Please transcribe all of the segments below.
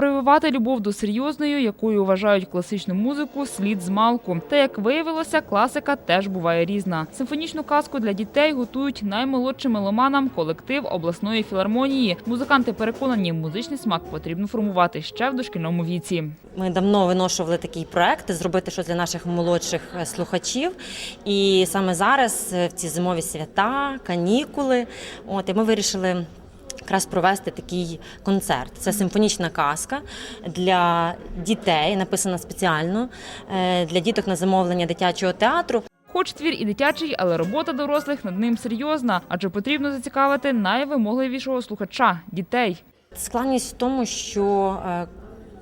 прививати любов до серйозної, якою вважають класичну музику, слід з малку. Та як виявилося, класика теж буває різна. Симфонічну казку для дітей готують наймолодшим меломанам колектив обласної філармонії. Музиканти переконані, музичний смак потрібно формувати ще в дошкільному віці. Ми давно виношували такий проект зробити щось для наших молодших е, слухачів. І саме зараз, е, в ці зимові свята, канікули, от і ми вирішили. Якраз провести такий концерт. Це симфонічна казка для дітей, написана спеціально е, для діток на замовлення дитячого театру. Хоч твір і дитячий, але робота дорослих над ним серйозна, адже потрібно зацікавити найвимогливішого слухача дітей. Складність в тому, що е,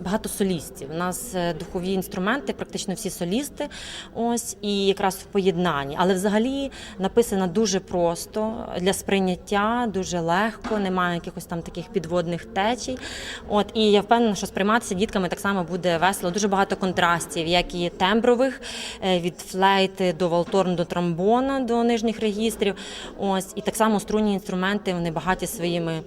багато солістів. У нас е, духові інструменти, практично всі солісти. Ось і якраз в поєднанні. Але взагалі написано дуже просто для сприйняття, дуже легко, немає якихось там таких підводних течій. От і я впевнена, що сприйматися дітками так само буде весело. Дуже багато контрастів, як і тембрових, е, від флейти до валторн, до тромбона, до нижніх регістрів. Ось і так само струнні інструменти вони багаті своїми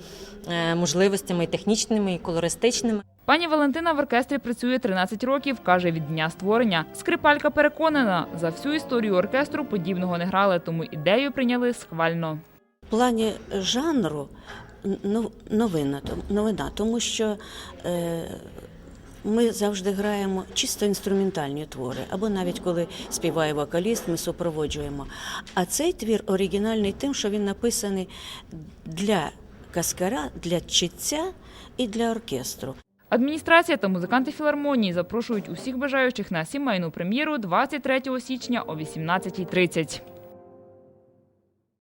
е, можливостями і технічними, і колористичними. Пані Валентина в оркестрі працює 13 років, каже від дня створення. Скрипалька переконана, за всю історію оркестру подібного не грали, тому ідею прийняли схвально. В плані жанру ну, новина, новина тому що е, ми завжди граємо чисто інструментальні твори, або навіть коли співає вокаліст, ми супроводжуємо. А цей твір оригінальний тим, що він написаний для каскара, для читця і для оркестру. Адміністрація та музиканти філармонії запрошують усіх бажаючих на сімейну прем'єру 23 січня о 18.30.